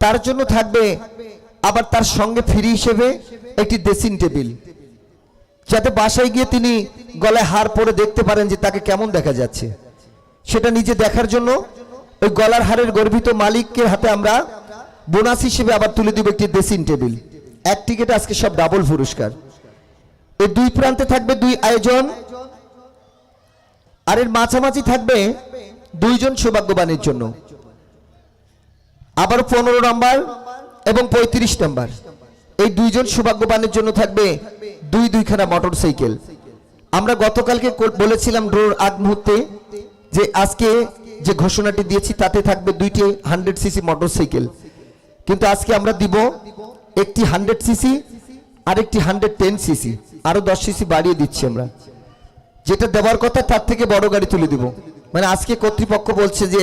তার জন্য থাকবে আবার তার সঙ্গে ফ্রি হিসেবে একটি ড্রেসিং টেবিল যাতে বাসায় গিয়ে তিনি গলায় হার পরে দেখতে পারেন যে তাকে কেমন দেখা যাচ্ছে। সেটা নিজে দেখার জন্য ওই গলার হারের গর্বিত মালিকের হাতে আমরা বোনাস হিসেবে আবার তুলে দিব একটি ড্রেসিং টেবিল এক টিকিট আজকে সব ডাবল পুরস্কার। এই দুই প্রান্তে থাকবে দুই আয়োজন। আর এর মাঝামাঝি থাকবে দুইজন সৌভাগ্যবানের জন্য। আবার পনেরো নাম্বার এবং পঁয়ত্রিশ নাম্বার। এই দুইজন সৌভাগ্যবানের জন্য থাকবে দুই দুইখানা মোটর সাইকেল আমরা গতকালকে বলেছিলাম ড্রোর আগ মুহূর্তে যে আজকে যে ঘোষণাটি দিয়েছি তাতে থাকবে দুইটি হান্ড্রেড সিসি মোটর সাইকেল কিন্তু আজকে আমরা দিব একটি হান্ড্রেড সিসি আর একটি হান্ড্রেড টেন সিসি। আরও দশ সিসি বাড়িয়ে দিচ্ছি আমরা। যেটা দেওয়ার কথা তার থেকে বড় গাড়ি তুলে দিব। মানে আজকে কর্তৃপক্ষ বলছে যে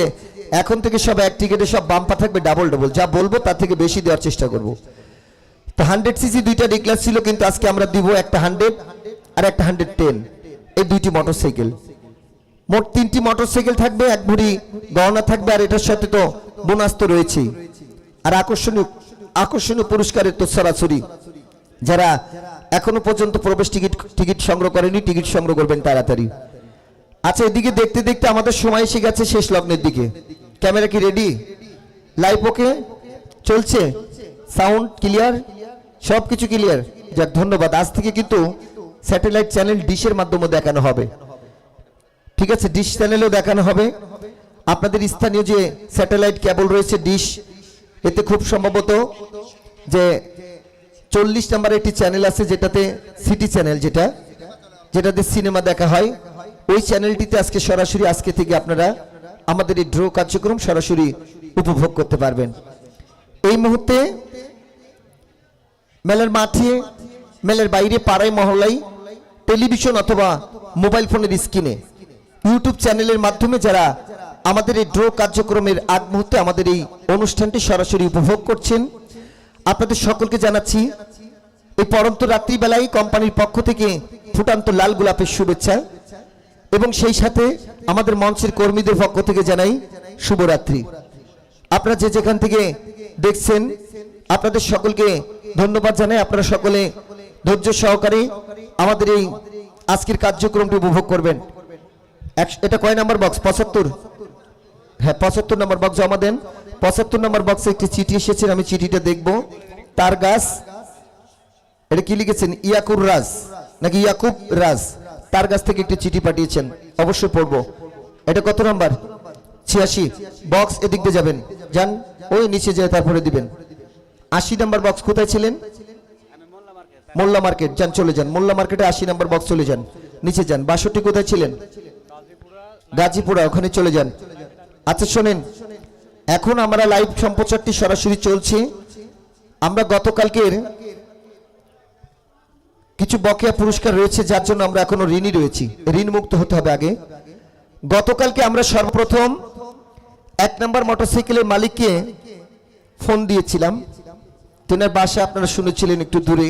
এখন থেকে সব এক টিকেটে সব বাম্পা থাকবে ডাবল ডাবল যা বলব তার থেকে বেশি দেওয়ার চেষ্টা করব। তো হান্ড্রেড সিসি দুইটা ডিক্লাস ছিল, কিন্তু আজকে আমরা দিব একটা হান্ড্রেড আর একটা হান্ড্রেড টেন এই দুইটি মোটরসাইকেল মোট তিনটি মোটরসাইকেল থাকবে, এক ভরি গহনা থাকবে, আর এটার সাথে তো বোনাস তো রয়েছেই। আর আকর্ষণীয় আকর্ষণীয় পুরস্কারের তো সরাসরি। যারা এখনও পর্যন্ত প্রবেশ টিকিট টিকিট সংগ্রহ করেনি, টিকিট সংগ্রহ করবেন তাড়াতাড়ি। আচ্ছা এদিকে দেখতে দেখতে আমাদের সময় এসে গেছে শেষ লগ্নের দিকে। ক্যামেরা কি রেডি লাইভ ওকে চলছে? সাউন্ড ক্লিয়ার সব কিছু ক্লিয়ার যাক, ধন্যবাদ। আজ থেকে কিন্তু স্যাটেলাইট চ্যানেল ডিশের মাধ্যমে দেখানো হবে। ঠিক আছে ডিশ চ্যানেলেও দেখানো হবে। আপনাদের স্থানীয় যে স্যাটেলাইট কেবল রয়েছে ডিশ এতে খুব সম্ভবত যে চল্লিশ নাম্বার একটি চ্যানেল আছে যেটাতে সিটি চ্যানেল যেটা, যেটাতে সিনেমা দেখা হয়। ওই চ্যানেলটিতে আজকে সরাসরি আজকে থেকে আপনারা আমাদের এই ড্র কার্যক্রম সরাসরি উপভোগ করতে পারবেন। এই মুহূর্তে মেলার মাঠে, মেলার বাইরে পাড়ায়, মহল্লায়, টেলিভিশন অথবা মোবাইল ফোনের স্ক্রিনে, ইউটিউব চ্যানেলের মাধ্যমে যারা আমাদের এই ড্র কার্যক্রমের আগ মুহূর্তে আমাদের এই অনুষ্ঠানটি সরাসরি উপভোগ করছেন, আপনাদের সকলকে জানাচ্ছি, এই পরন্ত রাত্রিবেলায় কোম্পানির পক্ষ থেকে ফুটান্ত লাল গোলাপের শুভেচ্ছা। এবং সেই সাথে আমাদের মঞ্চের কর্মীদের পক্ষ থেকে জানাই শুভরাত্রি। আপনারা যে যেখান থেকে দেখছেন, আপনাদের সকলকে ধন্যবাদ জানাই। আপনারা সকলে ধৈর্য সহকারে আমাদের এই আজকের কার্যক্রমটি উপভোগ করবেন। এটা কয় নাম্বার বক্স? পঁচাত্তর? হ্যাঁ পঁচাত্তর নম্বর বক্স জমা দেন। পঁচাত্তর নম্বর বক্সে একটি চিঠি এসেছে, আমি চিঠিটা দেখব। তার গাছ, এটা কি লিখেছেন? ইয়াকুর রাজ। নাকি ইয়াকুব রাজ? তার কাছ থেকে একটি চিঠি পাঠিয়েছেন। অবশ্যই পড়ব। এটা কত নাম্বার? ছিয়াশি। বক্স এদিক দিয়ে যাবেন। যান, ওই নিচে যায় তারপরে দিবেন। আশি নাম্বার বক্স কোথায় ছিলেন? মোল্লা মার্কেট। যান, চলে যান। মোল্লা মার্কেটে আশি নাম্বার বক্স চলে যান। নিচে যান। বাষট্টি কোথায় ছিলেন? গাজীপুরা। ওখানে চলে যান। আচ্ছা শোনেন। এখন আমরা লাইভ সম্প্রচারটি সরাসরি চলছে। আমরা গতকালকের কিছু বকেয়া পুরস্কার রয়েছে, যার জন্য আমরা এখনও ঋণী রয়েছি। ঋণ মুক্ত হতে হবে আগে। গতকালকে আমরা সর্বপ্রথম এক নম্বর মোটরসাইকেলের মালিককে ফোন দিয়েছিলাম। তেনার বাসা আপনারা শুনেছিলেন একটু দূরে।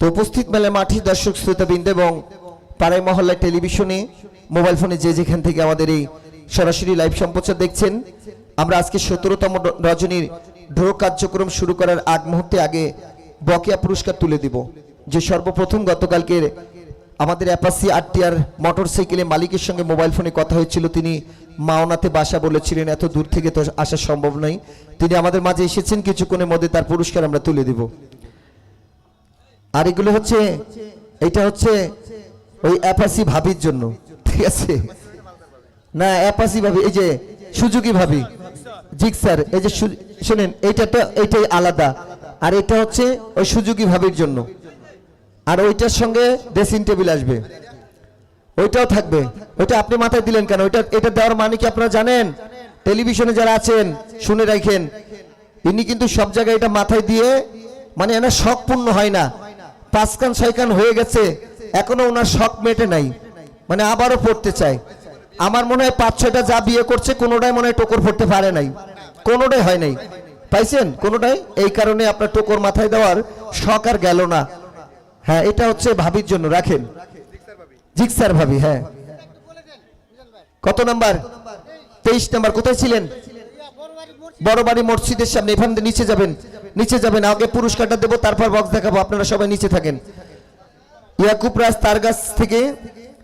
তো উপস্থিত মেলে মাঠে দর্শক, শ্রোতাবৃন্দ এবং পাড়ায় মহল্লায় টেলিভিশনে, মোবাইল ফোনে যে যেখান থেকে আমাদের এই সরাসরি লাইভ সম্প্রচার দেখছেন, আমরা আজকে সতেরোতম রজনীর ড্র কার্যক্রম শুরু করার আগ মুহূর্তে আগে বকেয়া পুরস্কার তুলে দিব। যে সর্বপ্রথম গতকালকের আমাদের অ্যাপাসি আরটিআর মোটর সাইকেলের মালিকের সঙ্গে মোবাইল ফোনে কথা হয়েছিল, তিনি মাওনাতে বাসা বলেছিলেন, এত দূর থেকে তো আসা সম্ভব নয়। তিনি আমাদের মাঝে এসেছেন, কিছুক্ষণের মধ্যে তার পুরস্কার আমরা তুলে দিব। আর এগুলো হচ্ছে এটা হচ্ছে ওই অ্যাপাসি ভাবির জন্য, ঠিক আছে? না অ্যাপাসি ভাবি, এই যে সুজুকি ভাবি জিক স্যার, এই যে শুনেন, এইটা তো, এইটাই আলাদা। আর এটা হচ্ছে ওই সুজুকি ভাবির জন্য। আর ওইটার সঙ্গে ড্রেসিং টেবিল আসবে। ওইটাও থাকবে। ওইটা আপনি মাথায় দিলেন কেন? ওইটা, এটা দেওয়ার মানে কি আপনারা জানেন? টেলিভিশনে যারা আছেন, শুনে রাখেন। ইনি কিন্তু সব জায়গায় এটা মাথায় দিয়ে মানে এনার শখ পূর্ণ হয় না। পাঁচ কান ছয় কান হয়ে গেছে, এখনও ওনার শখ মেটে নাই। মানে আবারও পড়তে চায়। আমার মনে হয় পাঁচ, ছয়টা যা বিয়ে করছে, কোনোটাই মনে হয় টোকর পড়তে পারে নাই। কোনোটাই হয় নাই। পাইছেন? কোনোটাই? এই কারণে আপনার টোকর মাথায় দেওয়ার শখ আর গেল না। হ্যাঁ এটা হচ্ছে ভাবির জন্য। রাখেন। জিক্সার ভাবি হ্যাঁ। কত নাম্বার? তেইশ নাম্বার। কোথায় ছিলেন? বড় বাড়ি মসজিদের সামনে, এখান নিচে যাবেন। নিচে যাবেন, আগে পুরস্কারটা দেবো, তারপর বক্স দেখাবো, আপনারা সবাই নিচে থাকেন। ইয়াকুব রাজ তার কাছ থেকে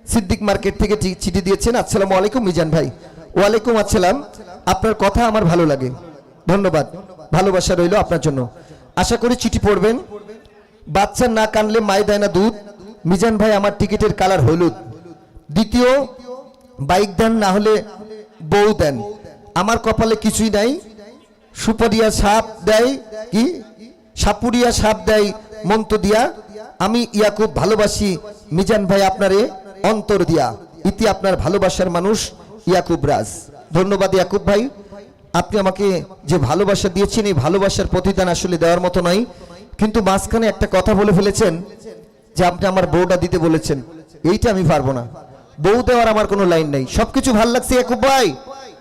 সিদ্দিক মার্কেট থেকে চিঠি দিয়েছেন। আসসালামু আলাইকুম, মিজান ভাই। ওয়ালাইকুম আসসালাম। আপনার কথা আমার ভালো লাগে। ধন্যবাদ। ভালোবাসা রইল আপনার জন্য। আশা করি চিঠি পড়বেন। বাচ্চা না কানলে মায় দেয় না দুধ। মিজান ভাই, আমার টিকিটের কালার হলুদ। দ্বিতীয়, বাইক দেন না হলে বউ দেন। আমার কপালে কিছুই নাই। সুপারিয়া সাপ দেয় কি? সাপুরিয়া সাপ দেয় মন্ত দিয়া। আমি ইয়াকুব ভালোবাসি। মিজান ভাই আপনারে অন্তর দিয়া। ইতি আপনার ভালোবাসার মানুষ ইয়াকুব রাজ। ধন্যবাদ ইয়াকুব ভাই। আপনি আমাকে যে ভালোবাসা দিয়েছেন, এই ভালোবাসার প্রতিদান আসলে দেওয়ার মতো নয়। কিন্তু মাঝখানে একটা কথা বলে ফেলেছেন যে আপনি আমার বউটা দিতে বলেছেন। এইটা আমি পারব না। বউ দেওয়ার আমার কোনো লাইন নাই। সবকিছু ভালো লাগছে ইয়াকুব ভাই?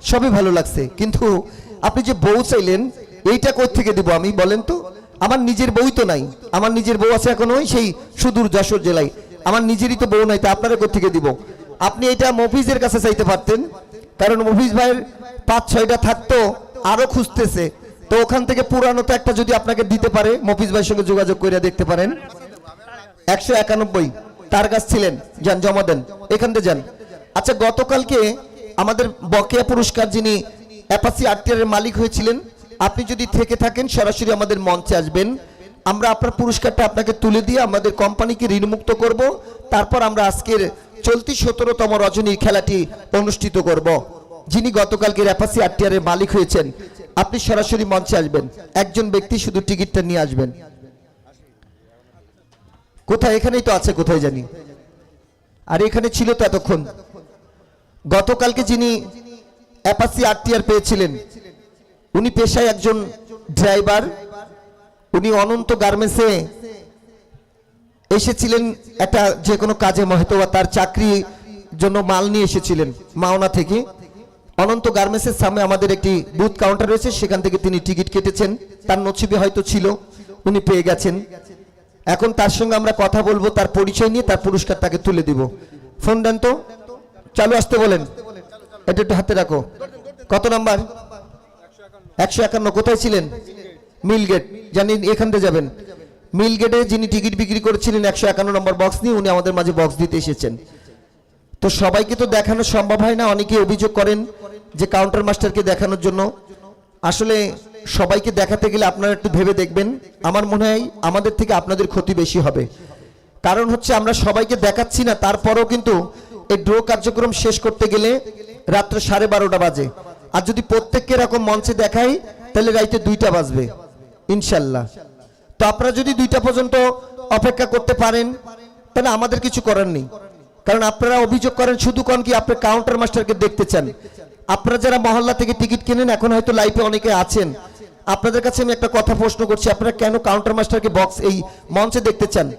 সবই ভালো লাগছে। কিন্তু আপনি যে বউ চাইলেন, এইটা কোথ থেকে দিব আমি? বলেন তো। আমার নিজের বউই তো নাই। আমার নিজের বউ আছে এখন ওই সেই সুদূর যশোর জেলায়। আমার নিজেরই তো বউ নাই, তা আপনারা কোথ থেকে দিব? আপনি এটা মফিজের কাছে চাইতে পারতেন। কারণ মফিজ ভাইয়ের পাঁচ, ছয়টা থাকতো, আরও খুঁজতেছে। তো ওখান থেকে পুরানো তো একটা যদি আপনাকে দিতে পারে, মফিজ ভাইয়ের সঙ্গে যোগাযোগ করে দেখতে পারেন। একশো একানব্বই। তার কাছ ছিলেন। যান, জমা দেন। এখান থেকে যান। আচ্ছা গতকালকে আমাদের বকেয়া পুরস্কার যিনি অ্যাপাসি আর্টিয়ারের মালিক হয়েছিলেন। আপনি যদি থেকে থাকেন, সরাসরি আমাদের মঞ্চে আসবেন। আমরা আপনার পুরস্কারটা আপনাকে তুলে দিয়ে আমাদের কোম্পানিকে ঋণমুক্ত করব। তারপর আমরা আজকের চলতি সতেরোতম রজনীর খেলাটি অনুষ্ঠিত করব। যিনি গতকালকে অ্যাপাসি আরটিআর এর মালিক হয়েছেন, আপনি সরাসরি মঞ্চে আসবেন। একজন ব্যক্তি শুধু টিকিটটা নিয়ে আসবেন। কোথায়? এখানেই তো আছে, কোথায় জানি। আর এখানে ছিল তো এতক্ষণ গতকালকে যিনি অ্যাপাসি আরটিআর পেয়েছিলেন। উনি পেশায় একজন ড্রাইভার। উনি অনন্ত গার্মেন্টসে এসেছিলেন একটা যে কোনো কাজে, হয়তো তার চাকরি জন্য মাল নিয়ে এসেছিলেন মাওনা থেকে। অনন্ত গার্মেন্টসের সামনে আমাদের একটি বুথ কাউন্টার রয়েছে, সেখান থেকে তিনি টিকিট কেটেছেন। তার নছিবে হয়তো ছিল, উনি পেয়ে গেছেন। এখন তার সঙ্গে আমরা কথা বলব, তার পরিচয় নিয়ে, তার পুরস্কার তাকে তুলে দিব। ফোন দেন তো? চালু আসতে বলেন। এটা একটু হাতে রাখো। কত নাম্বার? একশো একান্ন। কোথায় ছিলেন? মিল গেট জানি এখান থেকে যাবেন। মিল গেটে যিনি টিকিট বিক্রি করেছিলেন একশো একান্ন নম্বর বক্স নিয়ে, উনি আমাদের মাঝে বক্স দিতে এসেছেন। তো সবাইকে তো দেখানো সম্ভব হয় না অনেকে অভিযোগ করেন যে কাউন্টার মাস্টারকে দেখানোর জন্য। আসলে সবাইকে দেখাতে গেলে আপনারা একটু ভেবে দেখবেন। আমার মনে হয় আমাদের থেকে আপনাদের ক্ষতি বেশি হবে। কারণ হচ্ছে আমরা সবাইকে দেখাচ্ছি না, তারপরেও কিন্তু এই ড্র কার্যক্রম শেষ করতে গেলে রাত্র সাড়ে বারোটা বাজে। আর যদি প্রত্যেককে এরকম মঞ্চে দেখাই, তাহলে রাইতে দুইটা বাজবে। ইনশাল্লাহ। তো আপনারা যদি দুইটা পর্যন্ত অপেক্ষা করতে পারেন, তাহলে আমাদের কিছু করার নেই। কারণ আপনারা অভিযোগ করেন, শুধু কন কি আপনার কাউন্টার মাস্টারকে দেখতে চান। আপনারা যারা মহল্লা থেকে টিকিট কেনেন, এখন হয়তো লাইফে অনেকে আছেন। আপনাদের কাছে আমি একটা কথা প্রশ্ন করছি, আপনারা কেন কাউন্টার মাস্টারকে বক্স এই মঞ্চে দেখতে চান?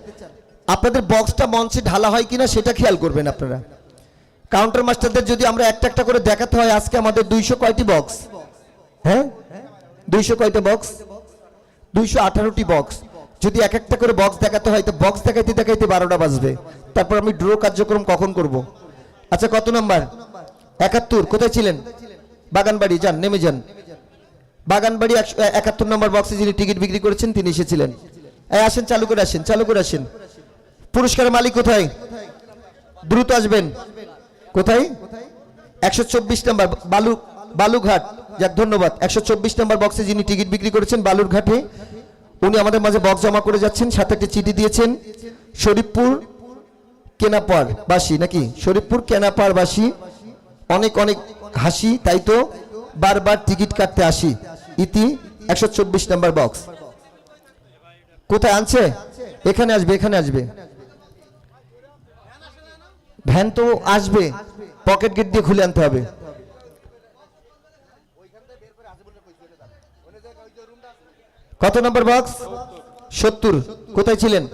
আপনাদের বক্সটা মঞ্চে ঢালা হয় কিনা, সেটা খেয়াল করবেন আপনারা। কাউন্টার মাস্টারদের যদি আমরা একটা একটা করে দেখাতে হয়, আজকে আমাদের দুইশো কয়টি বক্স হ্যাঁ? দুইশো কয়টা বক্স দুইশো আঠারোটি বক্স যদি এক একটা করে বক্স দেখাতে হয়, তো বক্স দেখাইতে দেখাইতে বারোটা বাজবে। তারপর আমি ড্র কার্যক্রম কখন করব? আচ্ছা কত নাম্বার? একাত্তর, কোথায় ছিলেন? বাগানবাড়ি, যান, নেমে যান। বাগানবাড়ি একাত্তর নম্বর বক্সে যিনি টিকিট বিক্রি করেছেন, তিনি এসেছিলেন। আসেন, চালু করে আসেন, চালু করে আসেন। পুরস্কারের মালিক কোথায়? দ্রুত আসবেন। কোথায়? একশো চব্বিশ নম্বর, বালু বালুঘাট যাক, ধন্যবাদ। একশো চব্বিশ নম্বর বক্সে যিনি টিকিট বিক্রি করেছেন বালুরঘাটে, উনি আমাদের মাঝে বক্স জমা করে যাচ্ছেন, সাথে একটি চিঠি দিয়েছেন, শরীফপুর কেনাপাড় বাসী নাকি? শরীফপুর কেনাপাড় বাসী অনেক অনেক হাসি, তাই তো? বারবার টিকিট কাটতে আসি। ইতি, একশো চব্বিশ নম্বর বক্স কোথায় আনছে? এখানে আসবে এখানে আসবে। ভ্যান তো আসবে, পকেট গেট দিয়ে খুলে আনতে হবে। কত নম্বর বক্স সত্তর। কোথায় ছিলেন?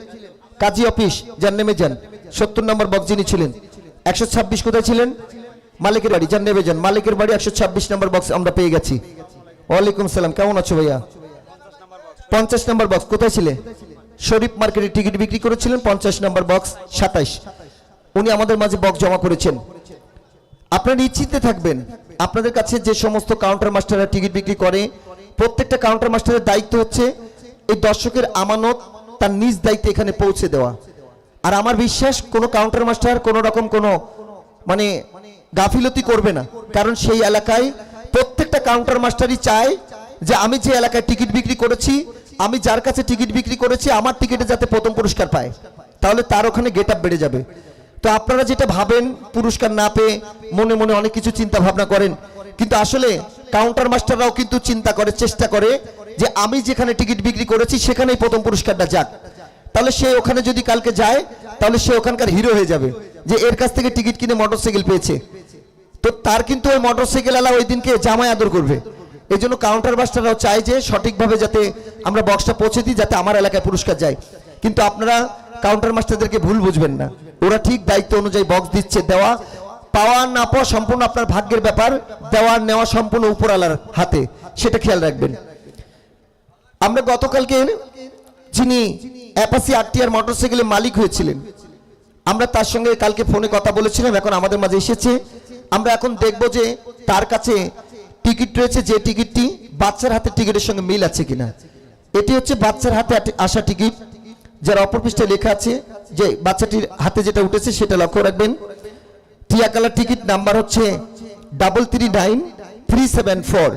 কাজী অফিস যান নেমে যান। সত্তর নম্বর বক্স যিনি ছিলেন। একশো ছাব্বিশ কোথায় ছিলেন? মালিকের বাড়ি যান নেমে যান। মালিকের বাড়ি একশো ছাব্বিশ নম্বর বক্স আমরা পেয়ে গেছি। ওয়ালাইকুম সালাম, কেমন আছো ভাইয়া? পঞ্চাশ নম্বর বক্স কোথায় ছিলে? শরীফ মার্কেটে টিকিট বিক্রি করেছিলেন, পঞ্চাশ নম্বর বক্স সাতাইশ। উনি আমাদের মাঝে বক জমা করেছেন। আপনারা নিশ্চিন্তে থাকবেন। আপনাদের কাছে যে সমস্ত কাউন্টার মাস্টাররা টিকিট বিক্রি করে, প্রত্যেকটা কাউন্টার মাস্টারের দায়িত্ব হচ্ছে এই দর্শকের আমানত, তার নিজ দায়িত্বে এখানে পৌঁছে দেওয়া। আর আমার বিশ্বাস, কোনো কাউন্টার মাস্টার কোনো রকম কোনো মানে গাফিলতি করবে না। কারণ সেই এলাকায় প্রত্যেকটা কাউন্টার মাস্টারই চায় যে আমি যে এলাকায় টিকিট বিক্রি করেছি, আমি যার কাছে টিকিট বিক্রি করেছি, আমার টিকিটে যাতে প্রথম পুরস্কার পায়। তাহলে তার ওখানে গেট আপ বেড়ে যাবে। তো আপনারা যেটা ভাবেন, পুরস্কার না পেয়ে মনে মনে অনেক কিছু চিন্তা ভাবনা করেন। কিন্তু আসলে কাউন্টার মাস্টাররাও কিন্তু চিন্তা করে, চেষ্টা করে যে আমি যেখানে টিকিট বিক্রি করেছি, সেখানেই প্রথম পুরস্কারটা যাক। তাহলে সে ওখানে যদি কালকে যায়, তাহলে সে ওখানকার হিরো হয়ে যাবে, যে এর কাছ থেকে টিকিট কিনে মোটরসাইকেল পেয়েছে। তো তার কিন্তু ওই মোটরসাইকেল আলা ওই দিনকে জামাই আদর করবে। এই জন্য কাউন্টার মাস্টাররাও চায় যে সঠিকভাবে যাতে আমরা বক্সটা পৌঁছে দিই, যাতে আমার এলাকায় পুরস্কার যায়। কিন্তু আপনারা কাউন্টার মাস্টারদেরকে ভুল বুঝবেন না। ওরা ঠিক দায়িত্ব অনুযায়ী বক্স দিচ্ছে, দেওয়া, পাওয়া না পাওয়া সম্পূর্ণ আপনার ভাগ্যের ব্যাপার, দেওয়া নেওয়া সম্পূর্ণ উপরালার হাতে, সেটা খেয়াল রাখবেন। আমরা গতকালকে যিনি অ্যাপাসি আরটিআর মোটরসাইকেলের মালিক হয়েছিলেন, আমরা তার সঙ্গে কালকে ফোনে কথা বলেছিলাম, এখন আমাদের মাঝে এসেছে। আমরা এখন দেখব যে তার কাছে টিকিট রয়েছে, যে টিকিটটি বাচ্চার হাতে টিকিটের সঙ্গে মিল আছে কিনা। এটি হচ্ছে বাচ্চার হাতে আসা টিকিট। যার অপর পৃষ্ঠায় লেখা আছে যে বাচ্চাটির হাতে যেটা উঠেছে সেটা লক্ষ্য রাখবেন। টিয়া কালার টিকিট নাম্বার হচ্ছে double three nine three seven four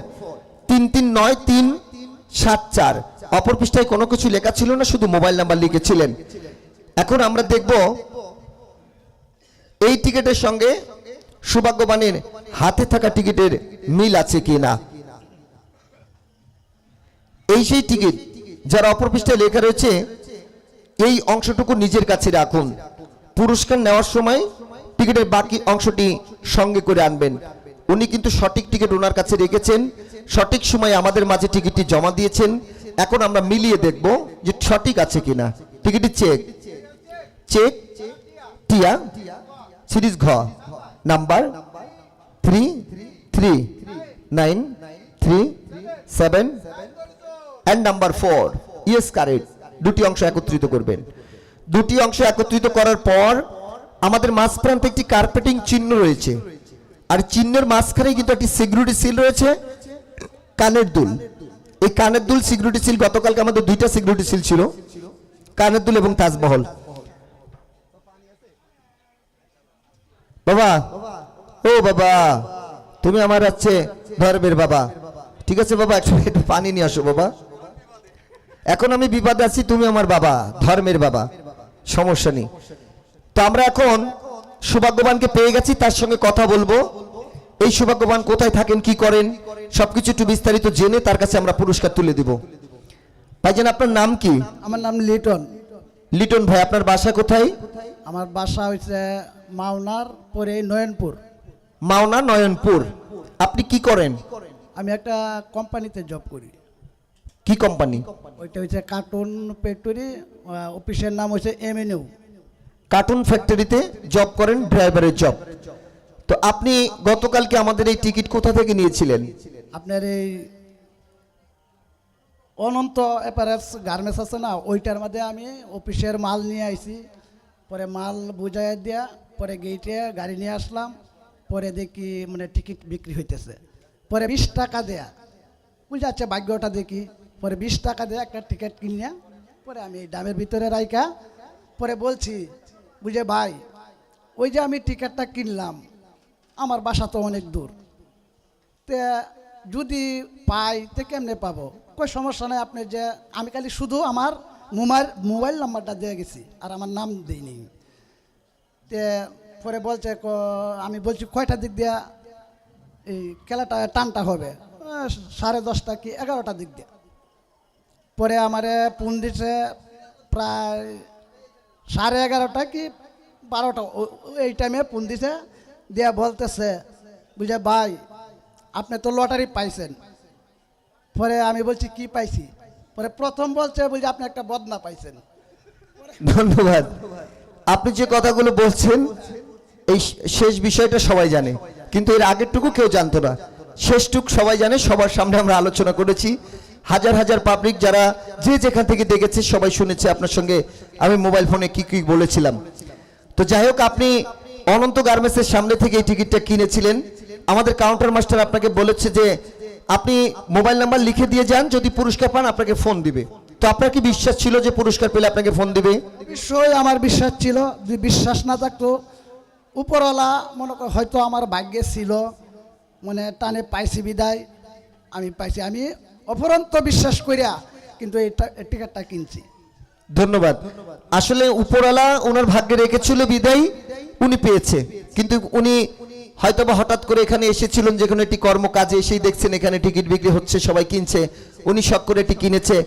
তিন তিন নয় তিন সাত চার। অপর পৃষ্ঠায় কোনো কিছু লেখা ছিল না, শুধু মোবাইল নাম্বার লিখেছিলেন। এখন আমরা দেখব এই টিকিটের সঙ্গে সৌভাগ্যবানের হাতে থাকা টিকিটের মিল আছে কি না এই সেই টিকিট যার অপর পৃষ্ঠায় লেখা রয়েছে এই অংশটুকু নিজের কাছে রাখুন। পুরস্কার নেওয়ার সময় টিকিটের বাকি অংশটি সঙ্গে করে আনবেন। উনি কিন্তু সঠিক টিকিট ওনার কাছে রেখেছেন। সঠিক সময়ে আমাদের মাঝে টিকিটটি জমা দিয়েছেন। এখন আমরা মিলিয়ে দেখব যে সঠিক আছে কিনা। টিকিটটি চেক। চেক, টিয়া, সিরিজ ঘ, number three three, nine, three, seven and number four yes correct দুটি অংশ একত্রিত করবেন। দুটি অংশ একত্রিত করার পর আমাদের মাঝ প্রান্তে একটি কার্পেটিং চিহ্ন রয়েছে। আর চিহ্নের মাঝখানে কিন্তু একটি সিকিউরিটি সিল রয়েছে, কানের দুল। এই কানের দুল সিকিউরিটি সিল গতকালকে আমাদের দুইটা সিকিউরিটি সিল ছিল, কানের দুল এবং তাজমহল। বাবা, ও বাবা, তুমি আমার হচ্ছে ধর্মের বাবা। ঠিক আছে বাবা একটু পানি নিয়ে আসো বাবা। এখন আমি বিপদে আছি তুমি আমার বাবা ধর্মের বাবা সমস্যা নেই। তো আমরা এখন সৌভাগ্যবানকে পেয়ে গেছি তার সঙ্গে কথা বলব। এই সৌভাগ্যবান কোথায় থাকেন কি করেন সবকিছু একটু বিস্তারিত জেনে তার কাছে আমরা পুরস্কার তুলে দিব। ভাইজান আপনার নাম কি? আমার নাম লিটন। লিটন ভাই আপনার বাসা কোথায়? আমার বাসা হচ্ছে মাওনার পরে নয়নপুর। মাওনা নয়নপুর। আপনি কি করেন? আমি একটা কোম্পানিতে জব করি। কি কোম্পানি ওইটা হচ্ছে কার্টুন ফ্যাক্টরি অফিসের নাম হচ্ছে এমএনইউ কার্টুন ফ্যাক্টরিতে জব করেন ড্রাইভারের জব তো আপনি গতকালকে আমাদের এই টিকিট কোথা থেকে নিয়েছিলেন? আপনার এই অনন্ত অ্যাপারেলস গার্মেন্টস আছে না ওইটার মধ্যে আমি অফিসের মাল নিয়ে আইছি পরে মাল বুঝাই দিয়া পরে গেটে গাড়ি নিয়ে আসলাম পরে দেখি মানে টিকিট বিক্রি হইতেছে। পরে বিশ টাকা দেয়া। বুঝে যাচ্ছে ভাগ্যটা দেখি। পরে বিশ টাকা দিয়ে একটা টিকিট কিনিয়া, পরে আমি ডামের ভিতরে রাইকা পরে বলছি, বুঝে ভাই, ওই যে আমি টিকিটটা কিনলাম, আমার বাসা তো অনেক দূর। তে যদি পাই, তে কেমনে পাবো? কোনো সমস্যা নাই, আপনি যে, আমি খালি শুধু আমার মোবাইল মোবাইল নাম্বারটা দিয়ে গেছি, আর আমার নাম দিইনি। তে পরে বলছে আমি বলছি, কয়টা দিক দিয়া এই খেলাটা টানটা হবে? সাড়ে দশটা কি এগারোটা দিক দিয়ে। পরে আমারে পুন দিছে প্রায় সাড়ে এগারোটা কি বারোটা এই টাইমে পুন দিছে, দিয়া বলতেছে, বুঝে ভাই, আপনি তো লটারি পাইছেন। পরে আমি বলছি, কি পাইছি? পরে প্রথম বলছে, বুঝে আপনি একটা বদনা পাইছেন। ধন্যবাদ। আপনি যে কথাগুলো বলছেন, এই শেষ বিষয়টা সবাই জানে, কিন্তু এর আগেরটুকু কেউ জানতো না। শেষটুক সবাই জানে, সবার সামনে আমরা আলোচনা করেছি। হাজার হাজার পাবলিক যারা যে যেখান থেকে দেখেছে সবাই শুনেছে আপনার সঙ্গে। আমি মোবাইল ফোনে কি কি বলেছিলাম। তো যাই হোক, আপনি অনন্ত গার্মেন্টসের সামনে থেকে এই টিকিটটা কিনেছিলেন। আমাদের কাউন্টার মাস্টার আপনাকে বলেছে যে, আপনি মোবাইল নাম্বার লিখে দিয়ে যান, যদি পুরস্কার পান, আপনাকে ফোন দিবে। তো আপনার কি বিশ্বাস ছিল যে পুরস্কার পেলে আপনাকে ফোন দিবে? নিশ্চয়ই আমার বিশ্বাস ছিল। যদি বিশ্বাস না থাকতো, উপরওয়ালা মনে কর, হয়তো আমার ভাগ্যে ছিল। মানে টানে পাইছি বিদায়, আমি পাইছি। আমি অপরন্ত বিশ্বাস করিয়া কিন্তু এই টা- কিনছি। ধন্যবাদ। আসলে উপরওয়ালা ওনার ভাগ্যে রেখেছিল বিদায়, উনি পেয়েছে। কিন্তু উনি হয়তোবা হঠাৎ করে এখানে এসেছিলেন যে কোনো একটি কর্মকাজে এসেই দেখছেন এখানে টিকিট বিক্রি হচ্ছে, সবাই কিনছে। উনি শখ করে এটি কিনেছে।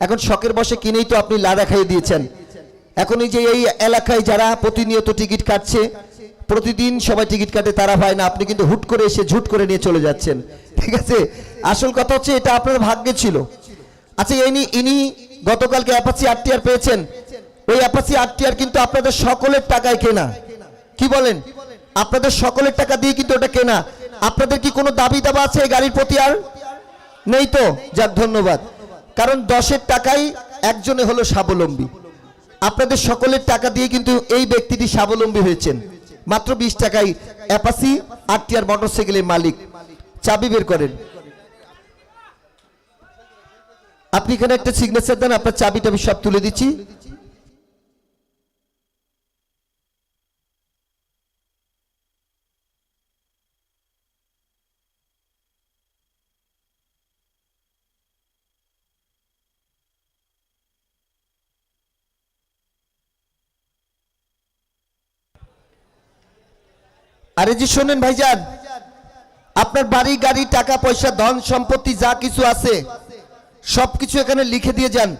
এখন শখের বসে কিনেই তো আপনি লাদা খাইয়ে দিয়েছেন। এখন এই যে এই এলাকায় যারা প্রতিনিয়ত টিকিট কাটছে প্রতিদিন সবাই টিকিট কাটে, তারা পায় না। আপনি কিন্তু হুট করে এসে ঝুট করে নিয়ে চলে যাচ্ছেন। ঠিক আছে? আসল কথা হচ্ছে, এটা আপনার ভাগ্যে ছিল। আচ্ছা ইনি ইনি গতকালকে অ্যাপাচি আরটিআর পেয়েছেন। ওই অ্যাপাচি আরটিআর কিন্তু আপনাদের সকলের টাকায় কেনা। কি বলেন? আপনাদের সকলের টাকা দিয়ে কিন্তু ওটা কেনা। আপনাদের কি কোনো দাবি দাবা আছে এই গাড়ির প্রতি আর? নেই তো? যাক, ধন্যবাদ। কারণ দশের টাকাই একজনে হলো স্বাবলম্বী। আপনাদের সকলের টাকা দিয়ে কিন্তু এই ব্যক্তিটি স্বাবলম্বী হয়েছেন। মাত্র বিশ টাকায় অ্যাপাসি আটটিয়ার মোটরসাইকেলের মালিক। চাবি বের করেন। আপনি এখানে একটা সিগনেচার দেন, আপনার চাবিটা আমি সব তুলে দিচ্ছি। আরে জি, শোনেন ভাইজান। আপনার বাড়ি, গাড়ি, টাকা, পয়সা, ধন, সম্পত্তি, যা কিছু আছে, সবকিছু এখানে লিখে দিয়ে যান।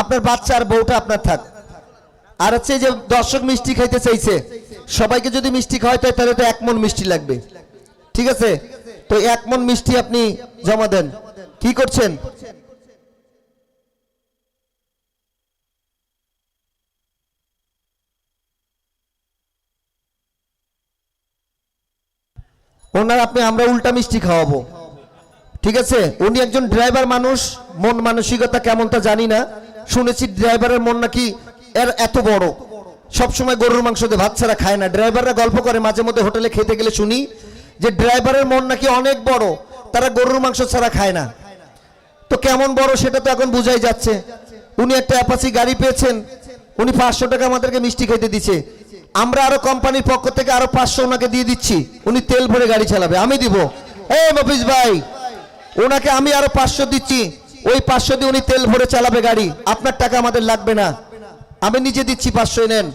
আপনার বাচ্চা আর বউটা আপনার থাক। আর হচ্ছে যে দর্শক মিষ্টি খাইতে চাইছে, সবাইকে যদি মিষ্টি খাওয়াইতে হয়, তাহলে তো এক মন মিষ্টি লাগবে। ঠিক আছে? তো এক মন মিষ্টি আপনি জমা দেন। কি করছেন? ওনার আপনি, আমরা উল্টা মিষ্টি খাওয়াবো। ঠিক আছে? উনি একজন ড্রাইভার মানুষ, মন মানসিকতা কেমন তা জানি না। শুনেছি ড্রাইভারের মন নাকি এর এত বড়। সব সময় গরুর মাংস দিয়ে ভাত ছাড়া খায় না। ড্রাইভাররা গল্প করে, মাঝে মধ্যে হোটেলে খেতে গেলে শুনি যে ড্রাইভারের মন নাকি অনেক বড়, তারা গরুর মাংস ছাড়া খায় না। তো কেমন বড় সেটা তো এখন বোঝাই যাচ্ছে। উনি একটা অ্যাপাচি গাড়ি পেয়েছেন। উনি পাঁচশো টাকা আমাদেরকে মিষ্টি খেতে দিচ্ছে আমরা আরও কোম্পানির পক্ষ থেকে আরও পাঁচশো ওনাকে দিয়ে দিচ্ছি। উনি তেল ভরে গাড়ি চালাবে, আমি দিব। এ মফিস ভাই, ওনাকে আমি আরও পাঁচশো দিচ্ছি। ওই পাঁচশো দিয়ে উনি তেল ভরে চালাবে গাড়ি। আপনার টাকা আমাদের লাগবে না। আমি নিজে দিচ্ছি পাঁচশো নেন